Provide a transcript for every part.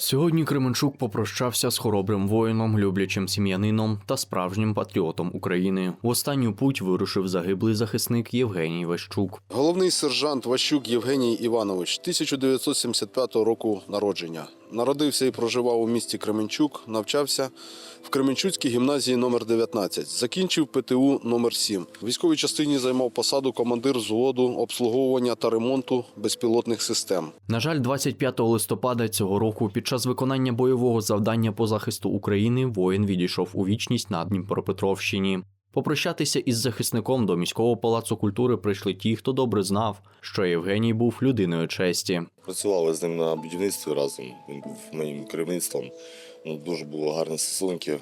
Сьогодні Кременчук попрощався з хоробрим воїном, люблячим сім'янином та справжнім патріотом України. В останню путь вирушив загиблий захисник Євгеній Ващук. Головний сержант Ващук Євгеній Іванович, 1975 року народження. Народився і проживав у місті Кременчук, навчався в Кременчуцькій гімназії номер 19 Закінчив ПТУ номер 7 В військовій частині займав посаду командир взводу обслуговування та ремонту безпілотних систем. На жаль, 25 листопада цього року, під час виконання бойового завдання по захисту України, воїн відійшов у вічність на Дніпропетровщині. Попрощатися із захисником до міського палацу культури прийшли ті, хто добре знав, що Євгеній був людиною честі. Працювали з ним на будівництві разом. Він був моїм керівництвом. Ну, дуже було гарні стосунки. Е,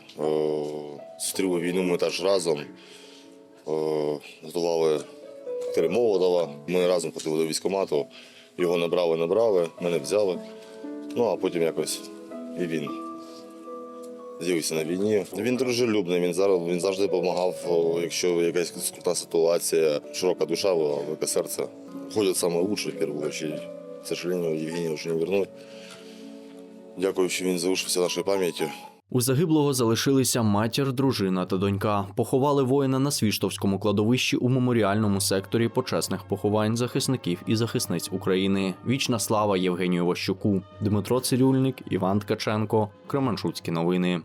Зустріли війну ми теж разом. Е, три Молодова. Ми разом ходили до військкомату. Його не брали, не брали, мене взяли. Ну а потім якось і він з'явився на війні. Він дружелюбний, він зараз він завжди допомагав, якщо якась скрутна ситуація, широка душа велике серце. Ходять саме лучше в першу очередь. К сожалению, Євгенія вже не вернуть. Дякую, що він залишився нашій пам'яті. У загиблого залишилися матір, дружина та донька. Поховали воїна на Свіштовському кладовищі у меморіальному секторі почесних поховань захисників і захисниць України. Вічна слава Євгенію Ващуку, Дмитро Цирюльник, Іван Ткаченко, Кременчуцькі новини.